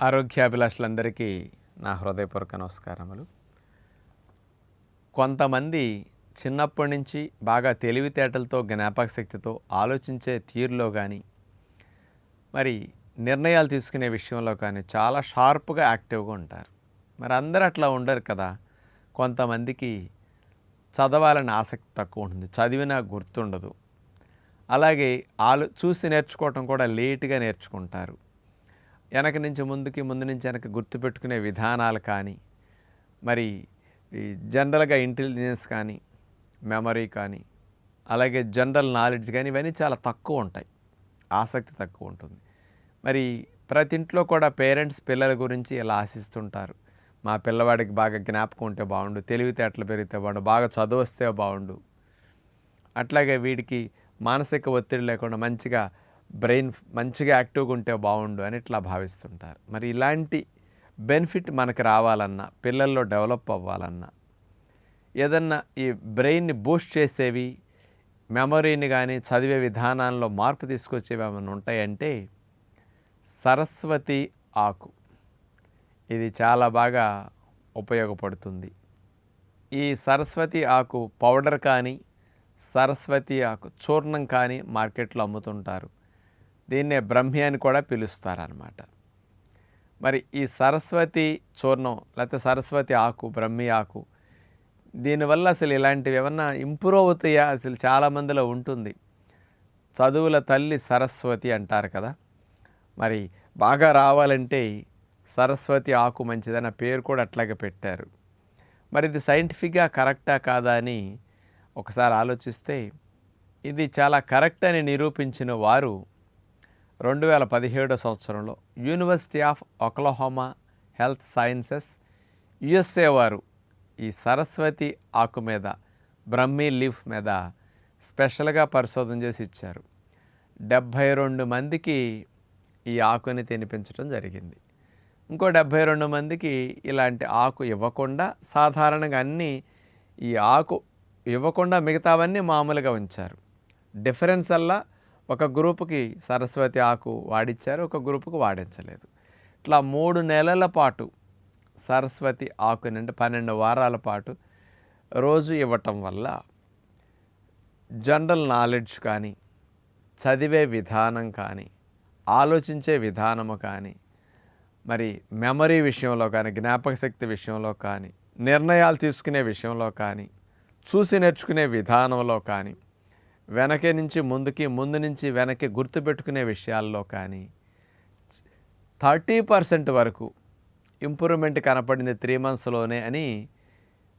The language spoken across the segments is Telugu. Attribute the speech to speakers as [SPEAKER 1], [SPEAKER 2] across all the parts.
[SPEAKER 1] ఆరోగ్యాభిలాషులందరికీ నా హృదయపూర్వక నమస్కారములు. కొంతమంది చిన్నప్పటి నుంచి బాగా తెలివితేటలతో జ్ఞాపక శక్తితో ఆలోచించే తీరులో కానీ మరి నిర్ణయాలు తీసుకునే విషయంలో కానీ చాలా షార్ప్గా యాక్టివ్గా ఉంటారు. మరి అందరూ అట్లా ఉండరు కదా. కొంతమందికి చదవాలని ఆసక్తి తక్కువ ఉంటుంది చదివినా గుర్తుండదు. అలాగే ఆలో చూసి నేర్చుకోవటం కూడా లేటుగా నేర్చుకుంటారు. వెనక నుంచి ముందుకి ముందు నుంచి వెనక గుర్తుపెట్టుకునే విధానాలు కానీ మరి ఈ జనరల్గా ఇంటెలిజెన్స్ కానీ మెమరీ కానీ అలాగే జనరల్ నాలెడ్జ్ కానీ ఇవన్నీ చాలా తక్కువ ఉంటాయి. ఆసక్తి తక్కువ ఉంటుంది. మరి ప్రతి ఇంట్లో కూడా పేరెంట్స్ పిల్లల గురించి ఇలా ఆశిస్తుంటారు. మా పిల్లవాడికి బాగా జ్ఞాపకం ఉంటే బాగుండు తెలివితేటలు పెరిగితే బాగుండు బాగా చదువు వస్తే బాగుండు. అట్లాగే వీడికి మానసిక ఒత్తిడి లేకుండా మంచిగా బ్రెయిన్ మంచిగా యాక్టివ్గా ఉంటే బాగుండు అని ఇట్లా భావిస్తుంటారు. మరి ఇలాంటి బెనిఫిట్ మనకు రావాలన్నా పిల్లల్లో డెవలప్ అవ్వాలన్నా ఏదన్నా ఈ బ్రెయిన్ని బూస్ట్ చేసేవి మెమరీని కానీ చదివే విధానాల్లో మార్పు తీసుకొచ్చేవి ఏమైనా ఉంటాయంటే సరస్వతి ఆకు. ఇది చాలా బాగా ఉపయోగపడుతుంది. ఈ సరస్వతి ఆకు పౌడర్ కానీ సరస్వతి ఆకు చూర్ణం కానీ మార్కెట్లో అమ్ముతుంటారు. దీన్నే బ్రహ్మి అని కూడా పిలుస్తారనమాట మరి ఈ సరస్వతి చూర్ణం లేకపోతే సరస్వతి ఆకు బ్రహ్మి ఆకు దీనివల్ల అసలు ఇలాంటివి ఏమన్నా ఇంప్రూవ్ అవుతాయా? అసలు చాలామందిలో ఉంటుంది. చదువుల తల్లి సరస్వతి అంటారు కదా. మరి బాగా రావాలంటే సరస్వతి ఆకు మంచిదన్న పేరు కూడా అట్లాగే పెట్టారు. మరి ఇది సైంటిఫిక్గా కరెక్టా కాదా అని ఒకసారి ఆలోచిస్తే ఇది చాలా కరెక్ట్ అని నిరూపించిన వారు రెండు వేల పదిహేడో సంవత్సరంలో university of Oklahoma health sciences USA వారు ఈ సరస్వతి ఆకు మీద బ్రహ్మీ లీఫ్ మీద స్పెషల్గా పరిశోధన చేసి ఇచ్చారు. డెబ్భై రెండు మందికి ఈ ఆకుని తినిపించడం జరిగింది. ఇంకో డెబ్భై రెండు మందికి ఇలాంటి ఆకు ఇవ్వకుండా సాధారణంగా అన్నీ ఈ ఆకు ఇవ్వకుండా మిగతావన్నీ మామూలుగా ఉంచారు. డిఫరెన్స్ అల్లా ఒక గ్రూపుకి సరస్వతి ఆకు వాడిచ్చారు ఒక గ్రూపుకు వాడించలేదు. ఇట్లా మూడు నెలల పాటు సరస్వతి ఆకు నుండి పన్నెండు వారాల పాటు రోజు ఇవ్వటం వల్ల జనరల్ నాలెడ్జ్ కానీ చదివే విధానం కానీ ఆలోచించే విధానము కానీ మరి మెమరీ విషయంలో కానీ జ్ఞాపక శక్తి విషయంలో కానీ నిర్ణయాలు తీసుకునే విషయంలో కానీ చూసి నేర్చుకునే విధానంలో కానీ వెనకే నుంచి ముందుకి ముందు నుంచి వెనక్కి గుర్తుపెట్టుకునే విషయాల్లో కానీ థర్టీ పర్సెంట్ వరకు ఇంప్రూవ్మెంట్ కనపడింది త్రీ మంత్స్లోనే అని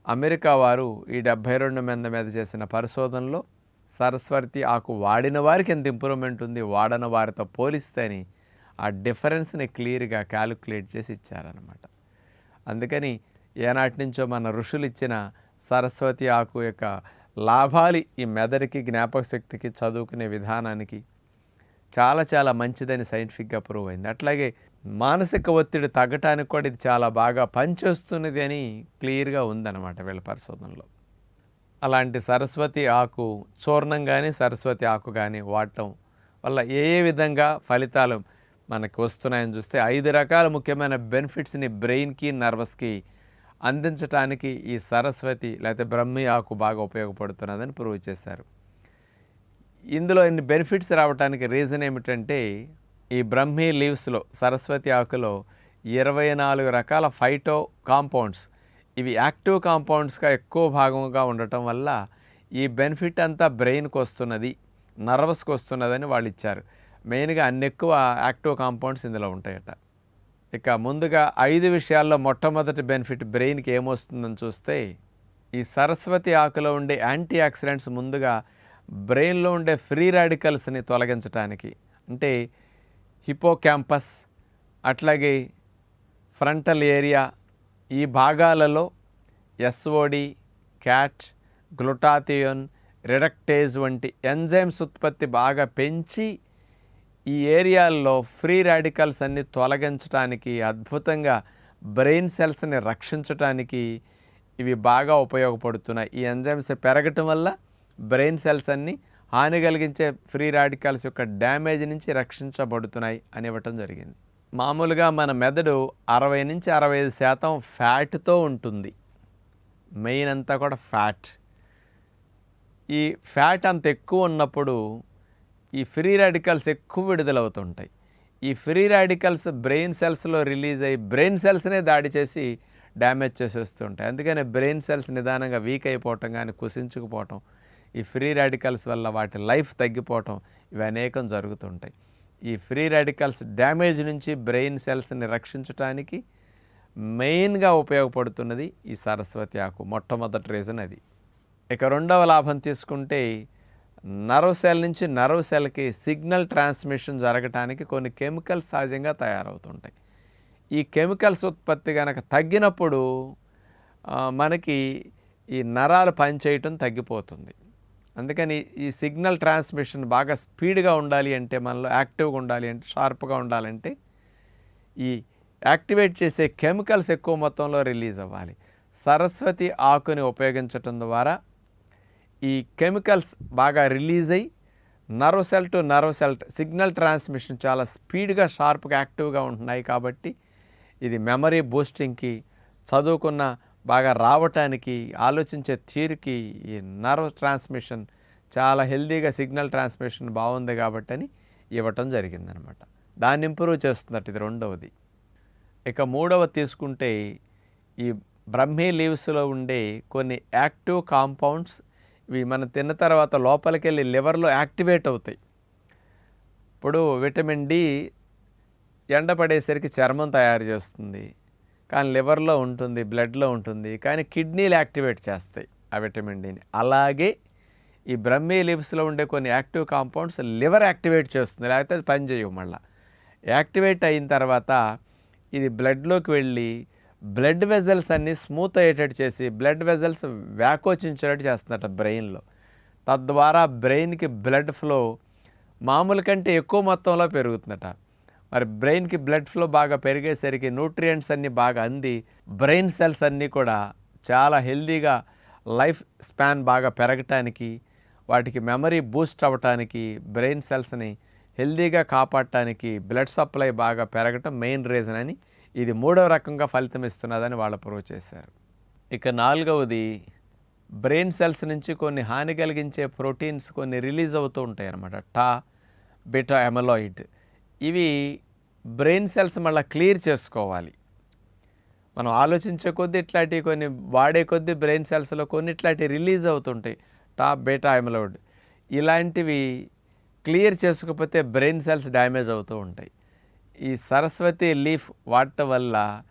[SPEAKER 1] అమెరికా వారు ఈ డెబ్భై రెండు మంది మీద చేసిన పరిశోధనలో సరస్వతి ఆకు వాడిన వారికి ఎంత ఇంప్రూవ్మెంట్ ఉంది వాడని వారితో పోలిస్తే అని ఆ డిఫరెన్స్ని క్లియర్గా క్యాలిక్యులేట్ చేసి ఇచ్చారనమాట అందుకని ఏనాటి నుంచో మన ఋషులు ఇచ్చిన సరస్వతి ఆకు యొక్క లాభాలు ఈ మెదడుకి జ్ఞాపకశక్తికి చదువుకునే విధానానికి చాలా చాలా మంచిదని సైంటిఫిక్గా ప్రూవ్ అయింది. అట్లాగే మానసిక ఒత్తిడి తగ్గటానికి కూడా ఇది చాలా బాగా పనిచేస్తున్నది అని క్లియర్గా ఉందన్నమాట వీళ్ళ పరిశోధనలో. అలాంటి సరస్వతి ఆకు చూర్ణం కానీ సరస్వతి ఆకు కానీ వాడటం వల్ల ఏ ఏ విధంగా ఫలితాలు మనకు వస్తున్నాయని చూస్తే ఐదు రకాల ముఖ్యమైన బెనిఫిట్స్ని బ్రెయిన్కి నర్వస్కి అందించడానికి ఈ సరస్వతి లేకపోతే బ్రహ్మి ఆకు బాగా ఉపయోగపడుతున్నదని ప్రూవ్ చేశారు. ఇందులో ఇన్ని బెనిఫిట్స్ రావడానికి రీజన్ ఏమిటంటే ఈ బ్రహ్మీ లీవ్స్లో సరస్వతి ఆకులో ఇరవై నాలుగు రకాల ఫైటో కాంపౌండ్స్ ఇవి యాక్టివ్ కాంపౌండ్స్గా ఎక్కువ భాగంగా ఉండటం వల్ల ఈ బెనిఫిట్ అంతా బ్రెయిన్కి వస్తున్నది నర్వస్కి వస్తున్నదని వాళ్ళు ఇచ్చారు. మెయిన్గా అన్ని ఎక్కువ యాక్టివ్ కాంపౌండ్స్ ఇందులో ఉంటాయట. ఇక ముందుగా ఐదు విషయాల్లో మొట్టమొదటి బెనిఫిట్ బ్రెయిన్కి ఏమొస్తుందని చూస్తే ఈ సరస్వతి ఆకులో ఉండే యాంటీ ఆక్సిడెంట్స్ ముందుగా బ్రెయిన్లో ఉండే ఫ్రీ రాడికల్స్ని తొలగించడానికి అంటే హిపోక్యాంపస్ అట్లాగే ఫ్రంటల్ ఏరియా ఈ భాగాలలో ఎస్ఓడి క్యాట్ గ్లుటాథియోన్ రిడక్టేజ్ వంటి ఎంజైమ్స్ ఉత్పత్తి బాగా పెంచి ఈ ఏరియాల్లో ఫ్రీ రాడికల్స్ అన్ని తొలగించడానికి అద్భుతంగా బ్రెయిన్ సెల్స్ని రక్షించడానికి ఇవి బాగా ఉపయోగపడుతున్నాయి. ఈ ఎంజైమ్స్ పెరగటం వల్ల బ్రెయిన్ సెల్స్ అన్నీ హాని కలిగించే ఫ్రీ రాడికల్స్ యొక్క డ్యామేజ్ నుంచి రక్షించబడుతున్నాయి అని ఇవ్వటం జరిగింది. మామూలుగా మన మెదడు అరవై నుంచి అరవై ఐదు శాతం ఫ్యాట్తో ఉంటుంది. మెయిన్ అంతా కూడా ఫ్యాట్. ఈ ఫ్యాట్ అంత ఎక్కువ ఉన్నప్పుడు ఈ ఫ్రీ రాడికల్స్ ఎక్కువ విడుదలవుతుంటాయి. ఈ ఫ్రీ రాడికల్స్ బ్రెయిన్ సెల్స్లో రిలీజ్ అయ్యి బ్రెయిన్ సెల్స్నే దాడి చేసి డ్యామేజ్ చేసేస్తుంటాయి. అందుకనే బ్రెయిన్ సెల్స్ నిదానంగా వీక్ అయిపోవటం కానీ కుసించుకుపోవటం ఈ ఫ్రీ రాడికల్స్ వల్ల వాటి లైఫ్ తగ్గిపోవటం ఇవి అనేకం జరుగుతుంటాయి. ఈ ఫ్రీ రాడికల్స్ డ్యామేజ్ నుంచి బ్రెయిన్ సెల్స్ని రక్షించడానికి మెయిన్గా ఉపయోగపడుతున్నది ఈ సరస్వతి ఆకు మొట్టమొదటి రీజన్ అది. ఇక రెండవ లాభం తీసుకుంటే నర్వ్ సెల్ నుంచి నర్వ్ సెల్కి సిగ్నల్ ట్రాన్స్మిషన్ జరగటానికి కొన్ని కెమికల్స్ సహజంగా తయారవుతుంటాయి. ఈ కెమికల్స్ ఉత్పత్తి కనుక తగ్గినప్పుడు మనకి ఈ నరాలు పనిచేయటం తగ్గిపోతుంది. అందుకని ఈ సిగ్నల్ ట్రాన్స్మిషన్ బాగా స్పీడ్గా ఉండాలి అంటే మనలో యాక్టివ్గా ఉండాలి అంటే షార్ప్గా ఉండాలంటే ఈ యాక్టివేట్ చేసే కెమికల్స్ ఎక్కువ మొత్తంలో రిలీజ్ అవ్వాలి. సరస్వతి ఆకుని ఉపయోగించటం ద్వారా ఈ కెమికల్స్ బాగా రిలీజ్ అయ్యి nerve cell to nerve cell signal transmission చాలా స్పీడ్గా షార్ప్గా యాక్టివ్గా ఉంటున్నాయి కాబట్టి ఇది మెమరీ బూస్టింగ్కి చదువుకున్న బాగా రావటానికి ఆలోచించే తీరుకి ఈ నర్వ్ ట్రాన్స్మిషన్ చాలా హెల్దీగా సిగ్నల్ ట్రాన్స్మిషన్ బాగుంది కాబట్టి అని ఇవ్వటం జరిగిందనమాట. దాన్ని ఇంప్రూవ్ చేస్తున్నట్టు ఇది రెండవది. ఇక మూడవ తీసుకుంటే ఈ బ్రహ్మీ లీవ్స్లో ఉండే కొన్ని యాక్టివ్ కాంపౌండ్స్ ఇవి మనం తిన్న తర్వాత లోపలికి వెళ్ళి లివర్లో యాక్టివేట్ అవుతాయి. ఇప్పుడు విటమిన్ డి ఎండపడేసరికి చర్మం తయారు చేస్తుంది. కానీ లివర్లో ఉంటుంది బ్లడ్లో ఉంటుంది కానీ కిడ్నీలు యాక్టివేట్ చేస్తాయి ఆ విటమిన్ డిని. అలాగే ఈ బ్రహ్మీ లీవ్స్లో ఉండే కొన్ని యాక్టివ్ కాంపౌండ్స్ లివర్ యాక్టివేట్ చేస్తుంది. లేకపోతే అది పనిచేయవు మళ్ళీ. యాక్టివేట్ అయిన తర్వాత ఇది బ్లడ్లోకి వెళ్ళి బ్లడ్ వెజల్స్ అన్నీ స్మూత్ అయ్యేటట్టు చేసి బ్లడ్ వెజల్స్ వ్యాకోచించేటట్టు చేస్తుందట బ్రెయిన్లో. తద్వారా బ్రెయిన్కి బ్లడ్ ఫ్లో మామూలు కంటే ఎక్కువ మొత్తంలో పెరుగుతుందట మరి బ్రెయిన్కి బ్లడ్ ఫ్లో బాగా పెరిగేసరికి న్యూట్రియంట్స్ అన్నీ బాగా అంది బ్రెయిన్ సెల్స్ అన్నీ కూడా చాలా హెల్దీగా లైఫ్ స్పాన్ బాగా పెరగటానికి వాటికి మెమరీ బూస్ట్ అవ్వటానికి బ్రెయిన్ సెల్స్ని హెల్దీగా కాపాడటానికి బ్లడ్ సప్లై బాగా పెరగటం మెయిన్ రీజన్ అని ఇది మూడవ రకంగా ఫలితం ఇస్తున్నదని వాళ్ళు ప్రూవ్ చేశారు. ఇక నాలుగవది బ్రెయిన్ సెల్స్ నుంచి కొన్ని హాని కలిగించే ప్రోటీన్స్ కొన్ని రిలీజ్ అవుతూ ఉంటాయి అన్నమాట టా బీటా ఎమలాయిడ్ ఇవి బ్రెయిన్ సెల్స్ మళ్ళీ క్లియర్ చేసుకోవాలి. మనం ఆలోచించే కొద్దీ ఇట్లాంటివి కొన్ని వాడే కొద్దీ బ్రెయిన్ సెల్స్లో కొన్ని ఇట్లాంటివి రిలీజ్ అవుతుంటాయి. టాప్ బీటా ఎమలోడ్ ఇలాంటివి క్లియర్ చేసుకోకపోతే బ్రెయిన్ సెల్స్ డ్యామేజ్ అవుతూ ఉంటాయి. ఈ సరస్వతి లీఫ్ వాడటం వల్ల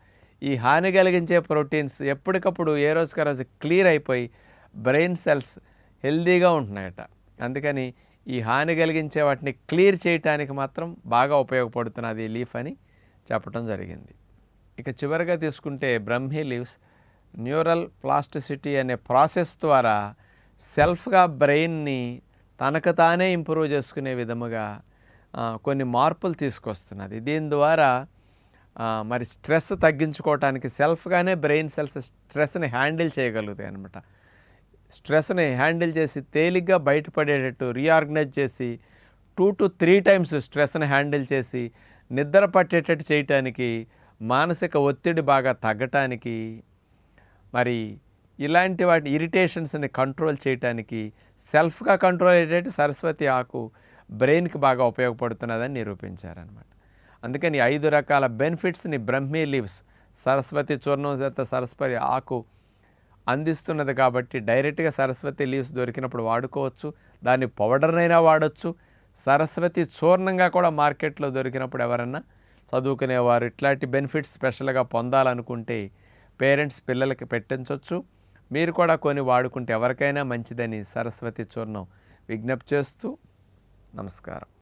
[SPEAKER 1] ఈ హాని కలిగించే ప్రోటీన్స్ ఎప్పటికప్పుడు ఏ రోజుకి రోజు క్లియర్ అయిపోయి బ్రెయిన్ సెల్స్ హెల్దీగా ఉంటున్నాయట. అందుకని ఈ హాని కలిగించే వాటిని క్లియర్ చేయటానికి మాత్రం బాగా ఉపయోగపడుతున్నది ఈ లీఫ్ అని చెప్పడం జరిగింది. ఇక చివరిగా తీసుకుంటే బ్రహ్మీ లీవ్స్ న్యూరల్ ప్లాస్టిసిటీ అనే ప్రాసెస్ ద్వారా సెల్ఫ్గా బ్రెయిన్ని తనకు తానే ఇంప్రూవ్ చేసుకునే విధముగా కొన్ని మార్పులు తీసుకొస్తున్నది. దీని ద్వారా మరి స్ట్రెస్ తగ్గించుకోవటానికి సెల్ఫ్గానే బ్రెయిన్ సెల్స్ స్ట్రెస్ని హ్యాండిల్ చేయగలుగుతాయి అనమాట స్ట్రెస్ని హ్యాండిల్ చేసి తేలిగ్గా బయటపడేటట్టు రీఆర్గనైజ్ చేసి టూ టు త్రీ టైమ్స్ స్ట్రెస్ని హ్యాండిల్ చేసి నిద్ర పట్టేటట్టు చేయటానికి మానసిక ఒత్తిడి బాగా తగ్గటానికి మరి ఇలాంటి వాటి ఇరిటేషన్స్ని కంట్రోల్ చేయటానికి సెల్ఫ్గా కంట్రోల్ అయ్యేటట్టు సరస్వతి ఆకు బ్రెయిన్కి బాగా ఉపయోగపడుతున్నదని నిరూపించారనమాట అందుకని ఐదు రకాల బెనిఫిట్స్ని బ్రహ్మీ లీవ్స్ సరస్వతి చూర్ణం చేత సరస్వతి ఆకు అందిస్తున్నది కాబట్టి డైరెక్ట్గా సరస్వతి లీవ్స్ దొరికినప్పుడు వాడుకోవచ్చు. దాన్ని పౌడర్నైనా వాడచ్చు. సరస్వతి చూర్ణంగా కూడా మార్కెట్లో దొరికినప్పుడు ఎవరన్నా చదువుకునేవారు ఇట్లాంటి బెనిఫిట్స్ స్పెషల్గా పొందాలనుకుంటే పేరెంట్స్ పిల్లలకి పెట్టించవచ్చు మీరు కూడా కొని వాడుకుంటే ఎవరికైనా మంచిదని సరస్వతి చూర్ణం విజ్ఞప్తి చేస్తూ നമസ്കാരം.